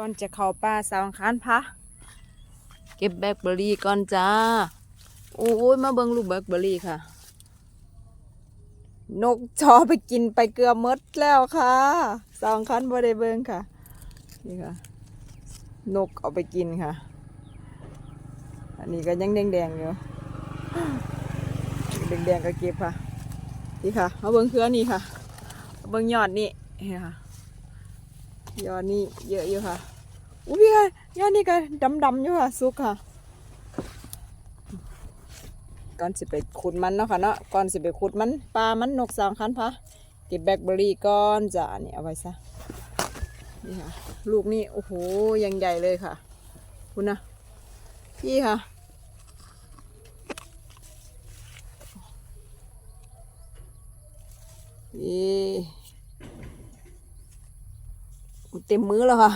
ก่อนจะเข้าป่าสาวอังคารพะเก็บแบล็คเบอร์รี่ก่อนจ้า โอ้ยมาเบิ่งลูกแบล็คเบอร์รี่ค่ะ นกจอไปกินไปเกลือหมดแล้วค่ะสาวอังคารบ่ได้เบิ่งค่ะ นี่ค่ะ นกเอาไปกินค่ะ อันนี้ก็ยังแดงๆอยู่แดงๆก็เก็บค่ะ นี่ค่ะ มาเบิ่งเครือนี่ค่ะ เบิ่งยอดนี่นี่ค่ะ ยอดนี่เยอะอยู่ค่ะอุ้ยพี่ค่ะยอดนี่ก็ดำๆอยู่ค่ะสุกค่ะ ก่อนสิไปขุดมันเนาะค่ะเนาะก่อนสิไปขุดมันปลามันนกสามคันพะเก็บแบล็คเบอรี่ก่อนจ้ะอันนี่เอาไว้ซะนี่ค่ะ ลูกนี่โอ้โหยังใหญ่เลยค่ะ คุณนะพี่ค่ะนี่ เต็มมือแล้วค่ะ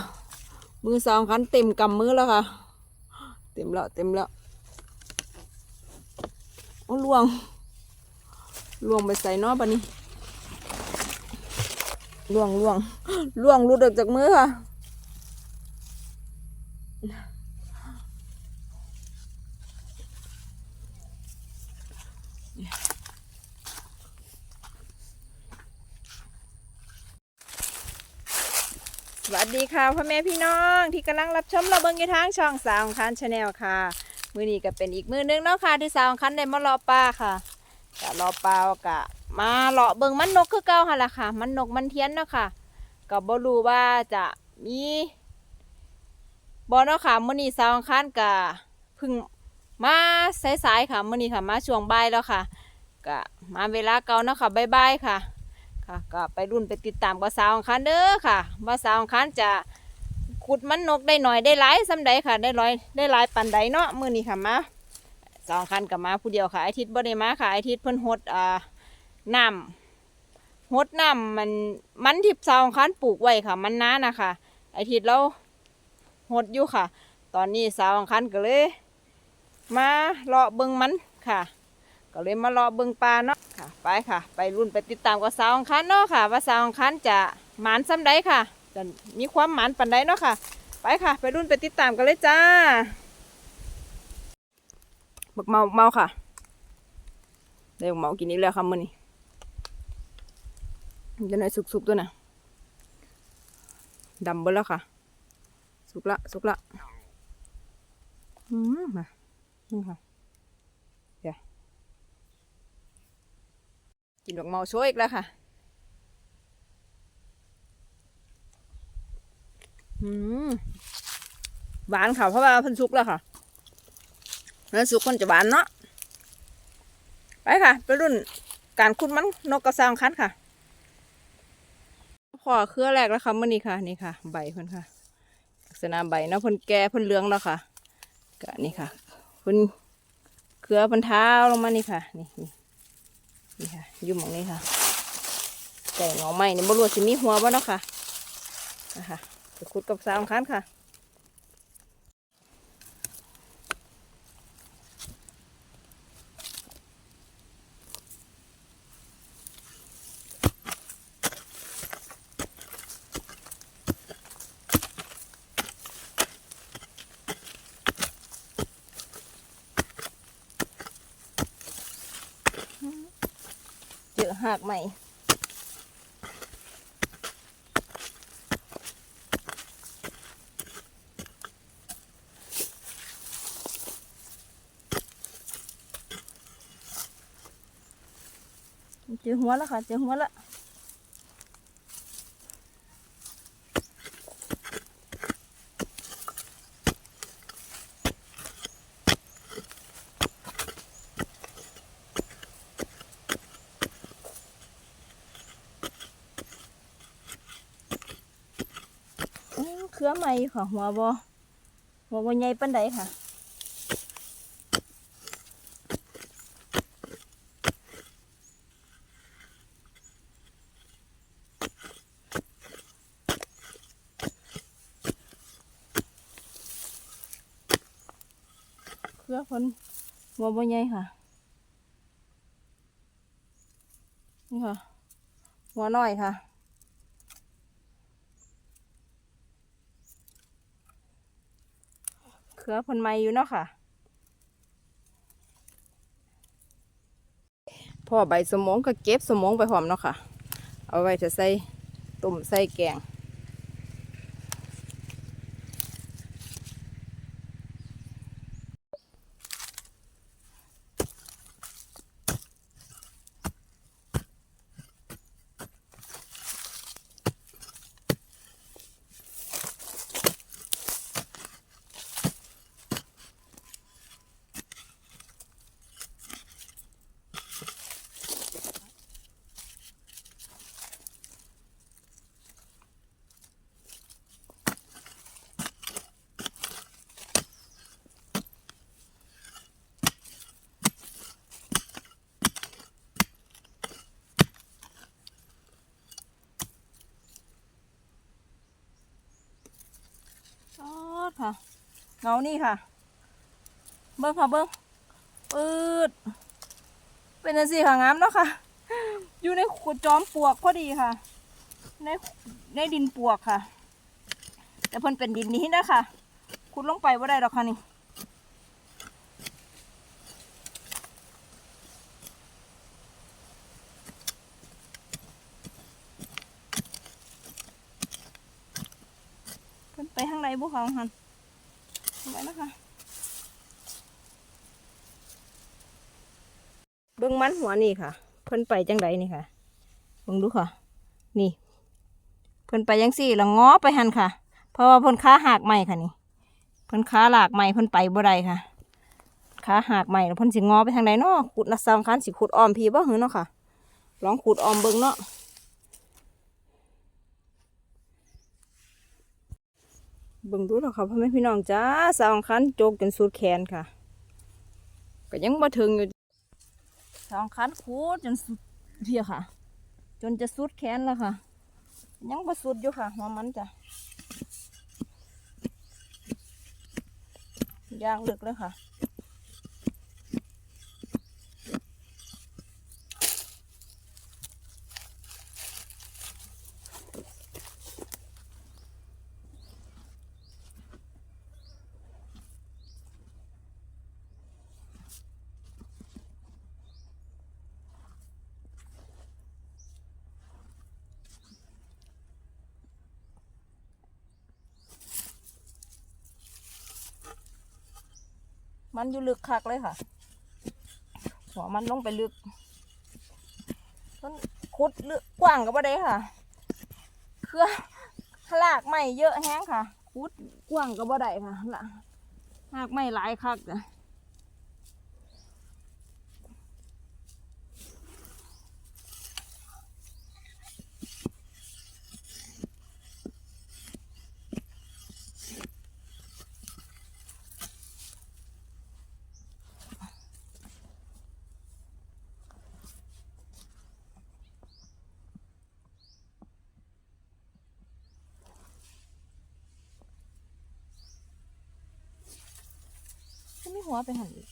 มือสองคันเต็มกำมือแล้วค่ะ เต็มแล้วเต็มแล้วโอ้ล่วงล่วงไปใส่นอปะนี่ล่วงล่วงล่วงรุดออกจากมือค่ะ ดีค่ะพ่อแม่พี่น้องที่กำลังรับชมเราเบิ้งในทางช่องสาวของคันชาแนลค่ะ มือนี้ก็เป็นอีกมือนึงเนาะค่ะที่สาวของคันได้มาเลาะปลาค่ะกะเลาะปลากะ มาเลาะเบิ้งมันนกคือเก่าค่ะล่ะค่ะ มันนกมันเทียนเนาะค่ะก็บ่รู้ว่าจะมีบ่เนาะค่ะมือนี้สาวของคันกะพึ่งมาสายๆค่ะมือนี้ค่ะ มาช่วงบ่ายแล้วค่ะก็มาเวลาเก่าเนาะค่ะบ่ายๆค่ะ ค่ะก็ไปรุ่นไปติดตามกับสาวองคารเด้อค่ะว่าสาวองคารจะขุดมันนกได้หน่อยได้หลายสำใดค่ะ ได้ร้อยได้หลายปันใดเนาะมื้อนี้ค่ะมาสองคารกับมาผู้เดียวค่ะ อาทิตย์บ่ได้มาค่ะ อาทิตย์เพิ่นหดอ่าน้ำหดน้ำมันมันที่สาวองคารปลูกไว้ค่ะ มันน้านะคะอาทิตย์เราหดอยู่ค่ะ ตอนนี้สาวอังคารก็เลย มาเลาะเบิ่งมันค่ะ ก็เลยมารอเบิ่งปลาเนาะค่ะ ไปค่ะ ไปรุ่นไปติดตามกับสาวอังคันเนาะค่ะ ว่าสาวอังคันจะหมานซ้ำใดค่ะจะมีความหมานปันใดเนาะค่ะ ไปค่ะ ไปรุ่นไปติดตามกันเลยจ้าบักเมาเมาค่ะได้บักเมากินอีกแล้วค่ะมื้อนี้จะหน่อยสุกๆตัวน่ะดำเบิดแล้วค่ะ สุกละ สุกละ อืมมานี่ค่ะ กินดอกเมาโชยอีกแล้วค่ะอืมหวานค่ะเพราะว่าพันสุกแล้วค่ะแล้วสุกคนจะหวานเนาะไปค่ะ ไปรุ่นการคุดมันนกกระซังคัดค่ะ พอเครือแรกแล้วค่ะเมื่อนี้ค่ะนี่ค่ะ ใบเพิ่นค่ะลักษณะใบเนาะเพิ่นแก่เพิ่นเหลืองแล้วค่ะก็นี่ค่ะเพิ่นเครือเพิ่นเท้าลงมานี่ค่ะ นี่ นี่ค่ะอยู่หมองนี้ค่ะแต่หงอไม้นี่บรวาสิมีหัวบ่เนาะค่ะนะคะไปขุดกับสาวคันค่ะ หากใหม่เจอหัวแล้วค่ะ เจอหัวแล้ว รือใหม่ค่ะ หัวบอหัวบอใหญ่ปันใดค่ะเครือคนหัวบอใหญ่ค่ะนี่ค่ะ หัวน้อยค่ะ เครือเพันไม้อยู่เนาะค่ะพอใบสมองก็เก็บสมองไปหอมเนาะค่ะ เอาไว้จะใส่ตุ่มใส่แกง อ๋อค่ะ เงานี่ค่ะ เบิ้งค่ะเบิ้งปืดเป็นจังซี่ค่ะงามเนาะค่ะ อยู่ในขุดจอมปลวกพอดีค่ะ ในในดินปลวกค่ะ แต่เพิ่นเป็นดินนี้นะคะขุดลงไปว่าได้หรอกค่ะนี่ไปทางไหนบุเขาหัน ไมนะคะเบิ้งมันหัวนี่ค่ะ เพิ่นไปจังไดนี่ค่ะเบิ่งดูค่ะ นี่ เพิ่นไปยังสี่แล้วง้อไปหันค่ะ เพราะว่าเพิ่นขาหักใหม่ค่ะนี่เพิ่นขาหลากใหม่เพิ่นไปบ่ได้ค่ะขาหักใหม่แล้วเพิ่นสิง้อไปทางใดเนาะขุดนักสำคัญสิขุดอ้อมพี่บ่หือเนาะค่ะ ลองขุดอ้อมเบิ่งเนาะ เบิ่งดูแล้วค่ะพ่อแม่พี่น้องจ้าสองคันโจกจนสุดแขนค่ะ ก็ยังมาถึงอยู่สองคันขุดจนสุดเพียค่ะ จนจะสุดแขนแล้วค่ะ ยังมาสุดอยู่ค่ะหัวมันจ้ะยางลึกเลยค่ะ มันอยู่ลึกคักเลยค่ะ หัวมันลงไปลึกมันคุดลึกกว้างกับ่ได้ค่ะ เครือลากไม่เยอะแห้งค่ะ คุดกว้างกับ่ได้ค่ะละลากไม่หลายคักจ้ะ หัวไปหันอีก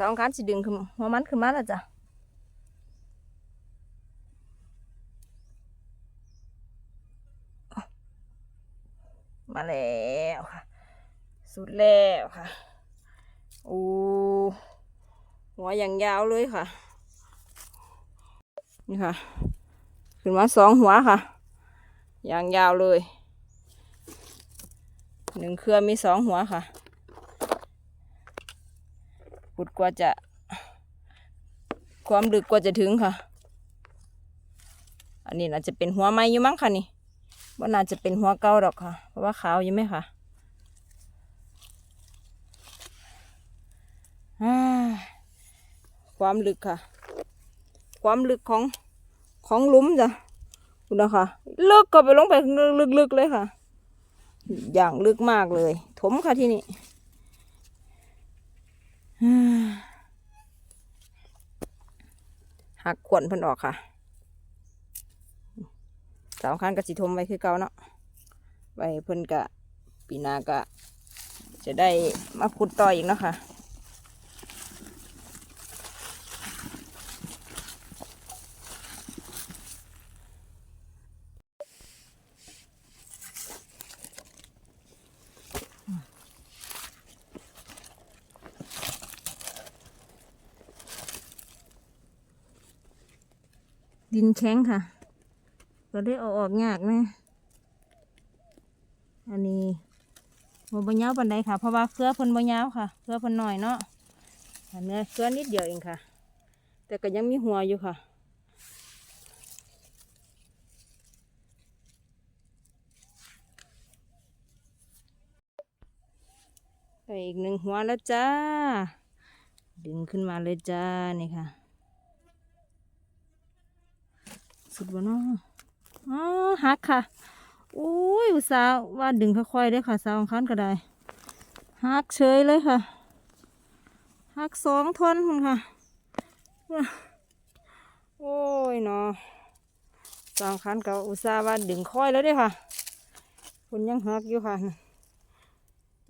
สองคันสิดึงขึ้นหัวมันขึ้นมาแล้วจ้ะมาแล้วค่ะ สุดแล้วค่ะ โอ้ หัวอย่างยาวเลยค่ะ นี่ค่ะ ขึ้นมาสองหัวค่ะ อย่างยาวเลย หนึ่งเครือมีสองหัวค่ะ ขุดกว่าจะ ความลึกกว่าจะถึงค่ะ อันนี้น่าจะเป็นหัวไม้อยู่มั้งค่ะนี่ว่าน่าจะเป็นหัวเก่าดอกค่ะ เพราะว่าขาวอยู่ไหมค่ะอ่าความลึกค่ะ ความลึกของของหลุมจ้ะคุณนะคะลึกก็ไปลงไปลึกๆเลยค่ะ อย่างลึกมากเลย ถมค่ะที่นี่ หักขวนเพิ่นออกค่ะสาวคันกับสิทมไว้คือเก่าเนาะไว้เพิ่นกะปีนากะจะได้มาขุดต่ออีกเนาะค่ะ ดินแข็งค่ะ ก็ได้เอาออกยากนะ อันนี้บบ่ยาวปันใดค่ะ เพราะว่าเครือพิ่นบ่ยาวค่ะ เครือพิ่นน้อยเนาะอันเนื้อเครือนิดเดียวเองค่ะ แต่ก็ยังมีหัวอยู่ค่ะได้อีกหนึ่งหัวแล้วจ้า ดึงขึ้นมาเลยจ้านี่ค่ะ สุดวะเนาะอ๋อหักค่ะอุ้ยอุตสาห์ว่าดึงค่อยๆได้ค่ะสาวของคันก็ได้หักเฉยเลยค่ะหักสองท่อนคุณค่ะ โอ้ยเนาะสาวของคันก็อุตส่าห์ว่าดึงค่อยแล้วด้อค่ะคุณยังหักอยู่ค่ะ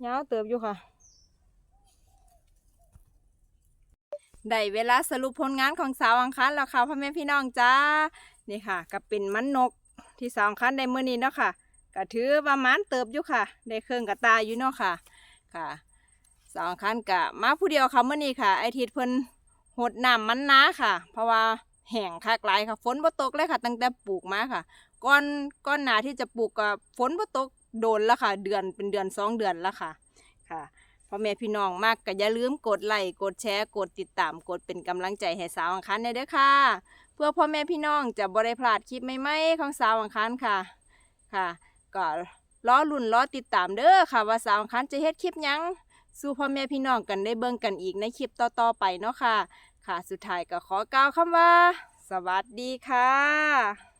ยาวเติบอยู่ค่ะได้เวลาสรุปผลงานของสาวอังคารแล้วค่ะพ่อแม่พี่น้องจ้า นี่ค่ะก็เป็นมันนกที่สองคารได้เมื่อนี้เนาะค่ะก็ถือประมาณเติบอยู่ค่ะได้เครื่องกระตาอยู่เนาะค่ะค่ะสาวอังคารกะมาผู้เดียวค่ะเมื่อนี้ค่ะ ไอทิดเพิ่นหดน้ำมันนาค่ะ เพราะว่าแห้งคักหลายค่ะ ฝนบ่ตกเลยค่ะ ตั้งแต่ปลูกมาค่ะก่อนก่อนหนาที่จะปลูกก็ฝนบ่ตกโดนแล้วค่ะ เดือนเป็นเดือนสองเดือนแล้วค่ะค่ะ พ่อแม่พี่น้องมากก็อย่าลืมกดไลค์กดแชร์กดติดตามกดเป็นกำลังใจให้สาวอังคารได้เด้อค่ะ เพื่อพ่อแม่พี่น้องจะบ่ได้พลาดคลิปใหม่ๆของสาวอังคารค่ะค่ะ ก็ล้อลุ่นล้อติดตามเด้อค่ะ ว่าสาวอังคารจะเฮ็ดคลิปหยังสู่พ่อแม่พี่น้องกันได้เบิ่งกันอีกในคลิปต่อๆไปเนาะค่ะ ค่ะ สุดท้ายก็ขอกล่าวคำว่า สวัสดีค่ะ